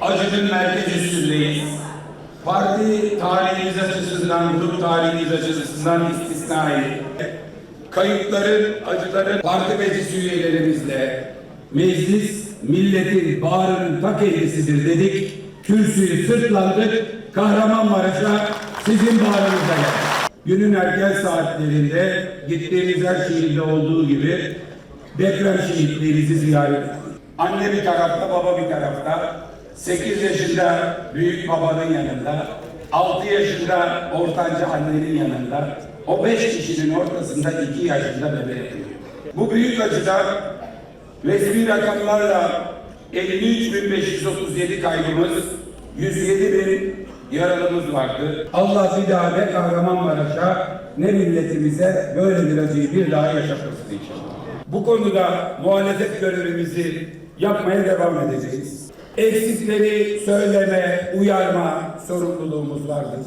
acının merkez üstündeyiz. Parti tarihimiz açısından, grup tarihimiz açısından istisnai. Kayıpların, acıların parti meclis üyelerimizle meclis milletin bağrının ta kendisidir dedik. Kürsüyü sırtlandık. Kahramanmaraş'a sizin bağrınıza. Günün erken saatlerinde gittiğimiz her şehirde olduğu gibi deprem şehitlerimizi ziyaret ettik. Anne bir tarafta, baba bir tarafta. 8 yaşında büyük babanın yanında, 6 yaşında ortanca annenin yanında, o 5 kişinin ortasında 2 yaşında bebek. Bu büyük acıda resmi rakamlarla 53.537 kaybımız, 107 bin yaralımız vardı. Allah bir daha ne Kahramanmaraş'a ne milletimize böyle bir acıyı bir daha yaşatmasın inşallah. Bu konuda muhalefet görevimizi yapmaya devam edeceğiz. Eksikleri söyleme, uyarma sorumluluğumuz vardır.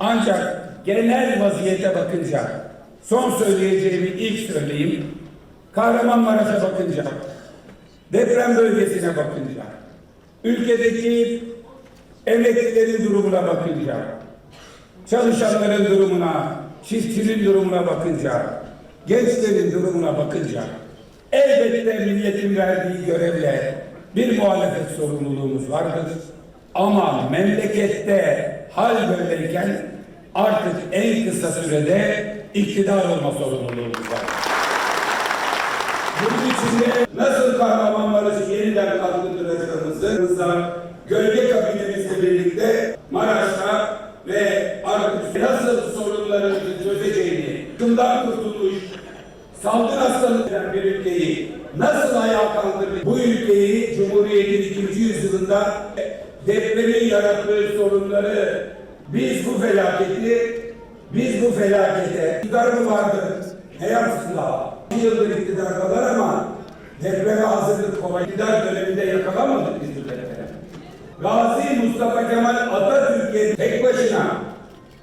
Ancak genel vaziyete bakınca son söyleyeceğimi ilk söyleyeyim. Kahramanmaraş'a bakınca, deprem bölgesine bakınca, ülkedeki emeklilerin durumuna bakınca, çalışanların durumuna, çiftçinin durumuna bakınca, gençlerin durumuna bakınca, elbette milletin verdiği görevle bir muhalefet sorumluluğumuz vardır. Ama memlekette hal böyleyken artık en kısa sürede iktidar olma sorumluluğumuz var. Bunun içinde nasıl Kahramanmaraş'ı yeniden kalkındıracağımızı gölge kabinemizle birlikte Maraş'ta ve artık nasıl sorunlarımızı çözeceğini, kımdan kurtulmuş, salgın hastalıkların bir ülkeyi nasıl ayağa kaldırır? Bu ülkeyi Cumhuriyet'in ikinci yüzyılında depremin yarattığı sorunları biz bu felaketi biz bu felakete iktidar mı vardı? Eyvallah. Bir yıldır iktidardalar ama depreme hazırlık kolay. İktidar döneminde yakalamadık biz bu depremi. Gazi Mustafa Kemal Atatürk'e tek başına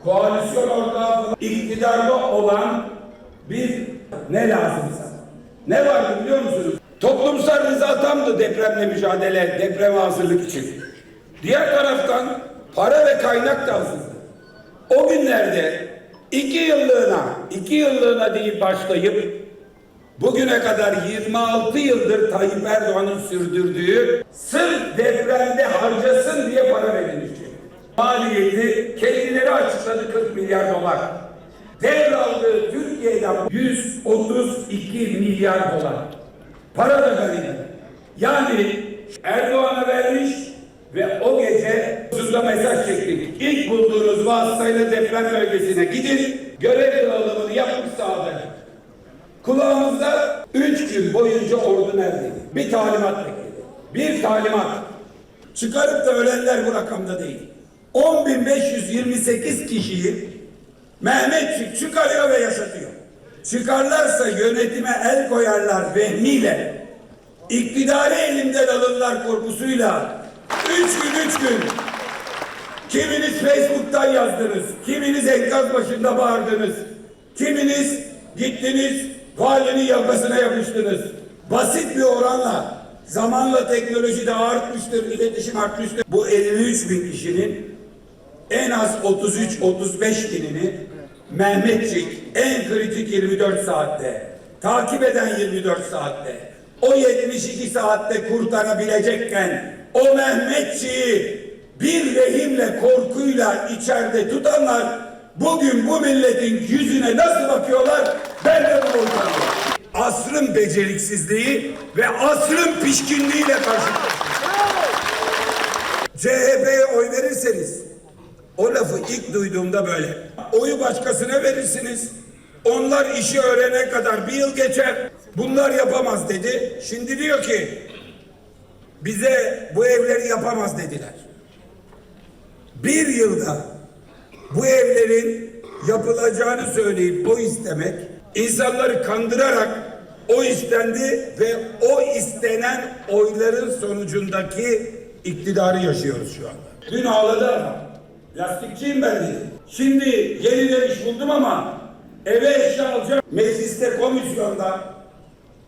koalisyon ortağı iktidarda olan bir ne lazımsa. Ne vardı biliyor musunuz? Toplumsal rıza tamdı depremle mücadele, depreme hazırlık için. Diğer taraftan para ve kaynak da azdı. O günlerde iki yıllığına, iki yıllığına deyip başlayıp bugüne kadar 26 yıldır Tayyip Erdoğan'ın sürdürdüğü sırf depremde harcasın diye para verilmişti. Maliyeti kendileri açıkladı 40 milyar dolar. Devraldığı Türkiye'den 132 milyar dolar. Para da gariban. Yani Erdoğan'a vermiş ve o gece huzurda mesaj çektik. İlk bulduğunuz vasıtayla deprem bölgesine gidin, görev dağılımını yapmış sağlayın. Kulağımızda üç gün boyunca ordu neredeydi? Bir talimat bekledi. Bir talimat. Çıkarıp da ölenler bu rakamda değil. 10.528 kişiyi Mehmetçik çıkarıyor ve yaşatıyor. Çıkarlarsa yönetime el koyarlar vehmiyle. İktidarı elimden alırlar korkusuyla. Üç gün üç gün. Kiminiz Facebook'tan yazdınız. Kiminiz enkaz başında bağırdınız. Kiminiz gittiniz valinin yakasına yapıştınız. Basit bir oranla zamanla teknoloji de artmıştır, iletişim artmıştır. Bu 53 bin kişinin en az 33-35 binini Mehmetçik en kritik 24 saatte, takip eden 24 saatte, o 72 saatte kurtarabilecekken o Mehmetçiği bir lehimle korkuyla içeride tutanlar bugün bu milletin yüzüne nasıl bakıyorlar ben de bunu utanıyorum. Asrın beceriksizliği ve asrın pişkinliğiyle karşılaşıyoruz. CHP'ye oy verirseniz o lafı ilk duyduğumda böyle. Oyu başkasına verirsiniz. Onlar işi öğrene kadar bir yıl geçer. Bunlar yapamaz dedi. Şimdi diyor ki bize bu evleri yapamaz dediler. Bir yılda bu evlerin yapılacağını söyleyip o istemek insanları kandırarak o istendi ve o istenen oyların sonucundaki iktidarı yaşıyoruz şu anda. Dün ağladı ama lastikçiyim ben dedi. Şimdi yeniden iş buldum ama eve eşya alacağım. Mecliste komisyonda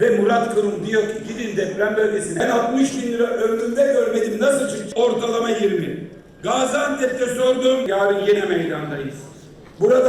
Ve Murat Kurum diyor ki gidin deprem bölgesine. Ben 60 bin lira ömrümde görmedim. Nasıl çıktı? Ortalama 20. Gaziantep'te sordum. Yarın yine meydandayız. Burada